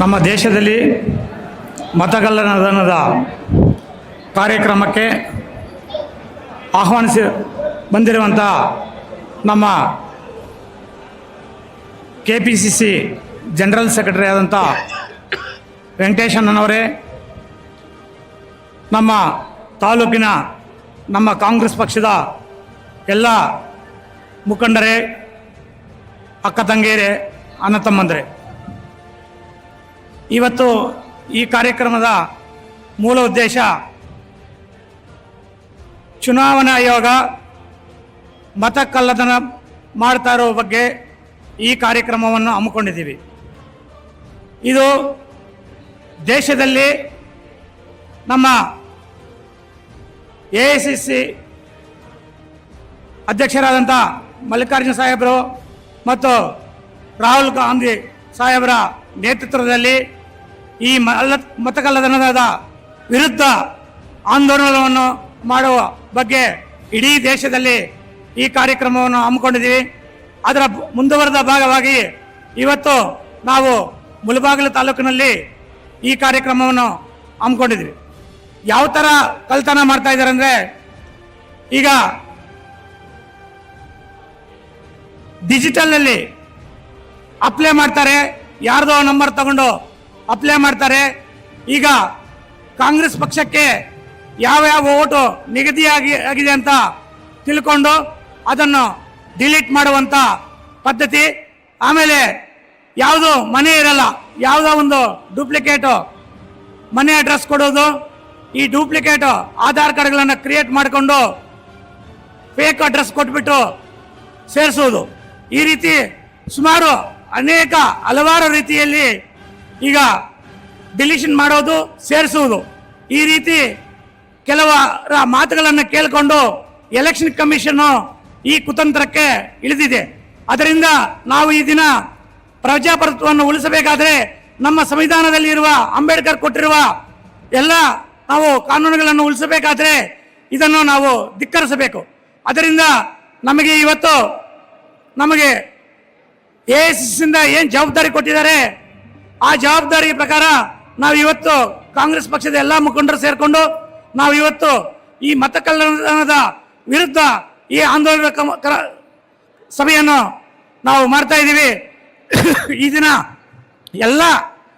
ನಮ್ಮ ದೇಶದಲ್ಲಿ ಮತಗಲ್ಲನದನದ ಕಾರ್ಯಕ್ರಮಕ್ಕೆ ಆಹ್ವಾನಿಸಿ ಬಂದಿರುವಂಥ ನಮ್ಮ K P C C general secretary ಆದಂಥ ವೆಂಕಟೇಶಣ್ಣನವರೇ ನಮ್ಮ ತಾಲೂಕಿನ ನಮ್ಮ ಕಾಂಗ್ರೆಸ್ ಪಕ್ಷದ ಎಲ್ಲ ಮುಖಂಡರೇ, ಅಕ್ಕ ತಂಗಿಯರೇ, ಅಣ್ಣ ತಮ್ಮಂದರೆ. ಇವತ್ತು ಈ ಕಾರ್ಯಕ್ರಮದ ಮೂಲ ಉದ್ದೇಶ ಚುನಾವಣಾ ಆಯೋಗ ಮತ ಕಳ್ಳತನ ಮಾಡ್ತಾ ಇರೋ ಬಗ್ಗೆ ಈ ಕಾರ್ಯಕ್ರಮವನ್ನು ಹಮ್ಮಿಕೊಂಡಿದ್ದೀವಿ. ಇದು ದೇಶದಲ್ಲಿ ನಮ್ಮ ಎ ಐ ಸಿ ಸಿ ಅಧ್ಯಕ್ಷರಾದಂಥ ಮಲ್ಲಿಕಾರ್ಜುನ ಸಾಹೇಬರು ಮತ್ತು ರಾಹುಲ್ ಗಾಂಧಿ ಸಾಹೇಬರ ನೇತೃತ್ವದಲ್ಲಿ ಈ ಮಲ್ಲ ಮತಕಲ್ಲದನದ ವಿರುದ್ಧ ಆಂದೋಲನವನ್ನು ಮಾಡುವ ಬಗ್ಗೆ ಇಡೀ ದೇಶದಲ್ಲಿ ಈ ಕಾರ್ಯಕ್ರಮವನ್ನು ಹಮ್ಮಿಕೊಂಡಿದ್ದೀವಿ. ಅದರ ಮುಂದುವರೆದ ಭಾಗವಾಗಿ ಇವತ್ತು ನಾವು ಮುಳಬಾಗಿಲು ತಾಲೂಕಿನಲ್ಲಿ ಈ ಕಾರ್ಯಕ್ರಮವನ್ನು ಹಮ್ಮಿಕೊಂಡಿದ್ದೀವಿ. ಯಾವ ಥರ ಕಲ್ತನ ಮಾಡ್ತಾ ಇದ್ದಾರೆ ಅಂದರೆ ಈಗ ಡಿಜಿಟಲ್ನಲ್ಲಿ ಅಪ್ಲೈ ಮಾಡ್ತಾರೆ. ಯಾರ್ದೋ ನಂಬರ್ ತಗೊಂಡು ಅಪ್ಲೈ ಮಾಡ್ತಾರೆ. ಈಗ ಕಾಂಗ್ರೆಸ್ ಪಕ್ಷಕ್ಕೆ ಯಾವ ಯಾವ ಓಟು ನಿಗದಿಯಾಗಿ ಆಗಿದೆ ಅಂತ ತಿಳ್ಕೊಂಡು ಅದನ್ನು ಡಿಲೀಟ್ ಮಾಡುವಂಥ ಪದ್ಧತಿ. ಆಮೇಲೆ ಯಾವುದು ಮನೆ ಇರಲ್ಲ, ಯಾವುದೋ ಒಂದು ಡೂಪ್ಲಿಕೇಟು ಮನೆ ಅಡ್ರೆಸ್ ಕೊಡೋದು. ಈ ಡೂಪ್ಲಿಕೇಟ್ ಆಧಾರ್ ಕಾರ್ಡ್ಗಳನ್ನು ಕ್ರಿಯೇಟ್ ಮಾಡಿಕೊಂಡು ಫೇಕ್ ಅಡ್ರೆಸ್ ಕೊಟ್ಬಿಟ್ಟು ಸೇರಿಸೋದು. ಈ ರೀತಿ ಸುಮಾರು ಅನೇಕ ಹಲವಾರು ರೀತಿಯಲ್ಲಿ ಈಗ ಡಿಲೀಷನ್ ಮಾಡೋದು ಸೇರಿಸುವುದು. ಈ ರೀತಿ ಕೆಲವರ ಮಾತುಗಳನ್ನು ಕೇಳಿಕೊಂಡು ಎಲೆಕ್ಷನ್ ಕಮಿಷನ್ನು ಈ ಕುತಂತ್ರಕ್ಕೆ ಇಳಿದಿದೆ. ಅದರಿಂದ ನಾವು ಈ ದಿನ ಪ್ರಜಾಪ್ರಭುತ್ವವನ್ನು ಉಳಿಸಬೇಕಾದ್ರೆ ನಮ್ಮ ಸಂವಿಧಾನದಲ್ಲಿ ಇರುವ ಅಂಬೇಡ್ಕರ್ ಕೊಟ್ಟಿರುವ ಎಲ್ಲ ನಾವು ಕಾನೂನುಗಳನ್ನು ಉಳಿಸಬೇಕಾದ್ರೆ ಇದನ್ನು ನಾವು ಧಿಕ್ಕರಿಸಬೇಕು. ಅದರಿಂದ ನಮಗೆ ಇವತ್ತು ನಮಗೆ ಎ ಇಂದ ಏನು ಜವಾಬ್ದಾರಿ ಕೊಟ್ಟಿದ್ದಾರೆ ಆ ಜವಾಬ್ದಾರಿ ಪ್ರಕಾರ ನಾವು ಇವತ್ತು ಕಾಂಗ್ರೆಸ್ ಪಕ್ಷದ ಎಲ್ಲ ಮುಖಂಡರು ಸೇರಿಕೊಂಡು ನಾವು ಇವತ್ತು ಈ ಮತ ಕಳ್ಳತನದ ವಿರುದ್ಧ ಈ ಆಂದೋಲನ ಸಭೆಯನ್ನು ನಾವು ಮಾಡ್ತಾ ಇದ್ದೀವಿ. ಈ ದಿನ ಎಲ್ಲ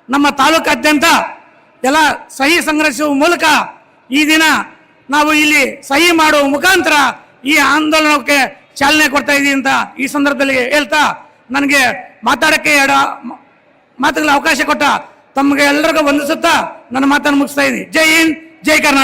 ನಮ್ಮ ತಾಲೂಕಾದ್ಯಂತ ಎಲ್ಲ ಸಹಿ ಸಂಗ್ರಹಿಸುವ ಮೂಲಕ ಈ ದಿನ ನಾವು ಇಲ್ಲಿ ಸಹಿ ಮಾಡುವ ಮುಖಾಂತರ ಈ ಆಂದೋಲನಕ್ಕೆ ಚಾಲನೆ ಕೊಡ್ತಾ ಇದ್ದೀವಿ ಅಂತ ಈ ಸಂದರ್ಭದಲ್ಲಿ ಹೇಳ್ತಾ ನನಗೆ ಮಾತಾಡಕ್ಕೆ ಎಡ ಮಾತುಗಳ ಅವಕಾಶ ಕೊಟ್ಟ ತಮಗೆ ಎಲ್ಲರಿಗೂ ವಂದಿಸುತ್ತಾ ನನ್ನ ಮಾತನ್ನು ಮುಗಿಸ್ತಾ ಇದ್ದೀನಿ ಜೈ ಹಿಂದ್ ಜೈ ಕರ್ನಾಟಕ.